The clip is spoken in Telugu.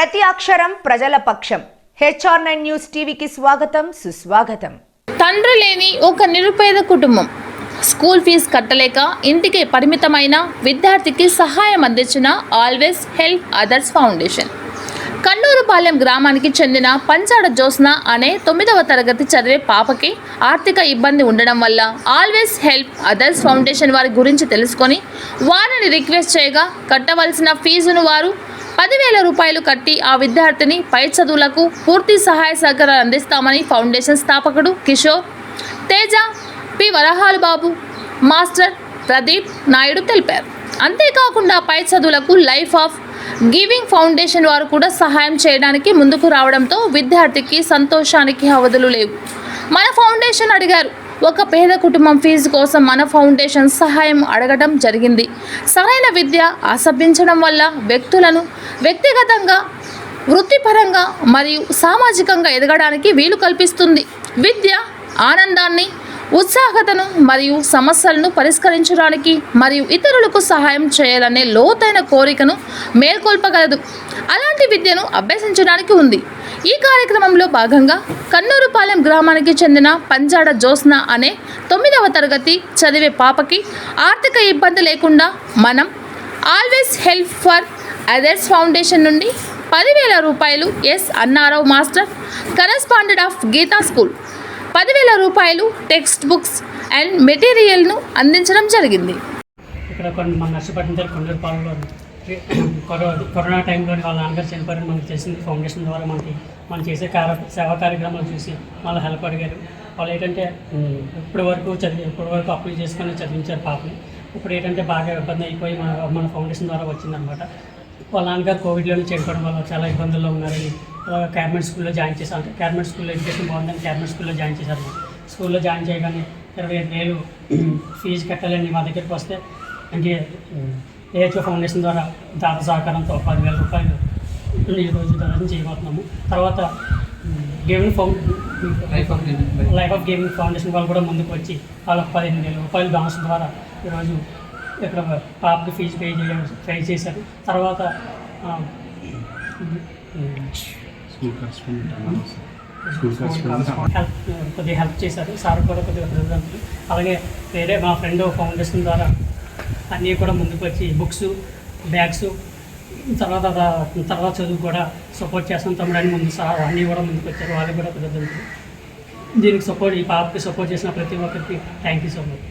ప్రతి అక్షరం ప్రజల పక్షం. హెచ్ఆర్ నైన్ న్యూస్ టీవీకి స్వాగతం సుస్వాగతం. తండ్రి లేని ఒక నిరుపేద కుటుంబం. స్కూల్ ఫీజు కట్టలేక ఇంటికి పరిమితమైన విద్యార్థికి సహాయం అందించిన always help others foundation. Kannurupalem గ్రామానికి చెందిన పంచాడ జ్యోత్స్న అనే తొమ్మిదవ తరగతి చదివే పాపకి ఆర్థిక ఇబ్బంది ఉండడం వల్ల ఆల్వేస్ హెల్ప్ అదర్స్ ఫౌండేషన్ వారి గురించి తెలుసుకొని వారిని రిక్వెస్ట్ చేయగా కట్టవలసిన ఫీజును వారు పదివేల రూపాయలు కట్టి ఆ విద్యార్థిని పై చదువులకు పూర్తి సహాయ సహకారాలు అందిస్తామని ఫౌండేషన్ స్థాపకుడు కిషోర్. తేజ పి. వరహాలు బాబు మాస్టర్ ప్రదీప్ నాయుడు తెలిపారు. అంతేకాకుండా పై చదువులకు లైఫ్ ఆఫ్ గివింగ్ ఫౌండేషన్ వారు కూడా సహాయం చేయడానికి ముందుకు రావడంతో విద్యార్థికి సంతోషానికి అవధులు లేవు. మన ఫౌండేషన్ అడిగారు ఒక పేద కుటుంబం ఫీజు కోసం మన ఫౌండేషన్ సహాయం అడగడం జరిగింది. సరైన విద్య అసభ్యించడం వల్ల వ్యక్తులను వ్యక్తిగతంగా వృత్తిపరంగా మరియు సామాజికంగా ఎదగడానికి వీలు కల్పిస్తుంది. విద్య ఆనందాన్ని ఉత్సాహతను మరియు సమస్యలను పరిష్కరించడానికి మరియు ఇతరులకు సహాయం చేయాలనే లోతైన కోరికను మేల్కొల్పగలదు. అలాంటి విద్యను అభ్యసించడానికి ఉంది. ఈ కార్యక్రమంలో భాగంగా కన్నూరుపాలెం గ్రామానికి చెందిన పంజాడ జోస్న అనే తొమ్మిదవ తరగతి చదివే పాపకి ఆర్థిక ఇబ్బంది లేకుండా మనం always help for others foundation నుండి పదివేల రూపాయలు S Annarao master correspondent of Geeta school. పదివేల రూపాయలు టెక్స్ట్ బుక్స్ అండ్ మెటీరియల్ను అందించడం జరిగింది. ఇక్కడ కొన్ని మన నర్సపట్నం దగ్గర కొండపాలలో కరోనా టైంలో వాళ్ళ నాన్నగారు చనిపోయారని మనకు తెలిసింది ఫౌండేషన్ ద్వారా మనకి మనం చేసే కార్య సేవా కార్యక్రమాలు చూసి వాళ్ళు హెల్ప్ అడిగారు. వాళ్ళు ఏంటంటే ఇప్పటి వరకు చదివి ఇప్పటి వరకు అప్లై చేసుకొని చదివించారు పాపని. ఇప్పుడు ఏంటంటే బాగా ఇబ్బంది అయిపోయి మన మన ఫౌండేషన్ ద్వారా వచ్చిందనమాట. వాళ్ళ నాన్నగారు కోవిడ్లోనే చనిపోవడం వల్ల చాలా ఇబ్బందుల్లో ఉన్నారని క్యాబినెట్ స్కూల్లో జాయిన్ చేశారు. అంటే క్యాబినెట్ స్కూల్లో ఎడ్యుకేషన్ బాగుందని క్యాబినెట్ స్కూల్లో జాయిన్ చేశారు. స్కూల్లో జాయిన్ చేయగానే ఇరవై ఐదు వేలు ఫీజు కట్టాలని మా దగ్గరికి వస్తే అంటే ఏహెచ్ఓ ఫౌండేషన్ ద్వారా దాత సహకారంతో పదివేల రూపాయలు ఈరోజు దాదాపు చేయబోతున్నాము. తర్వాత gaming found life of gaming foundation వాళ్ళు కూడా ముందుకు వచ్చి వాళ్ళకి పదిహేను వేల రూపాయలు డాన్స్ ద్వారా ఈరోజు ఇక్కడ పాపకి ఫీజు పే చేయడం పే చేశారు. తర్వాత హెల్ప్ కొద్దిగా హెల్ప్ చేశారు. సార్ కూడా కొద్దిగా అలాగే వేరే మా ఫ్రెండ్ ఫౌండేషన్ ద్వారా అన్నీ కూడా ముందుకు వచ్చి బుక్స్ బ్యాగ్స్ తర్వాత తర్వాత చదువు కూడా సపోర్ట్ చేస్తాం తమ్ముడని ముందు సార్ అన్నీ కూడా ముందుకు వచ్చారు. వాళ్ళు కూడా పెద్ద దీనికి సపోర్ట్ ఈ పాపకి సపోర్ట్ చేసిన ప్రతి ఒక్కరికి థ్యాంక్ యూ సో మచ్.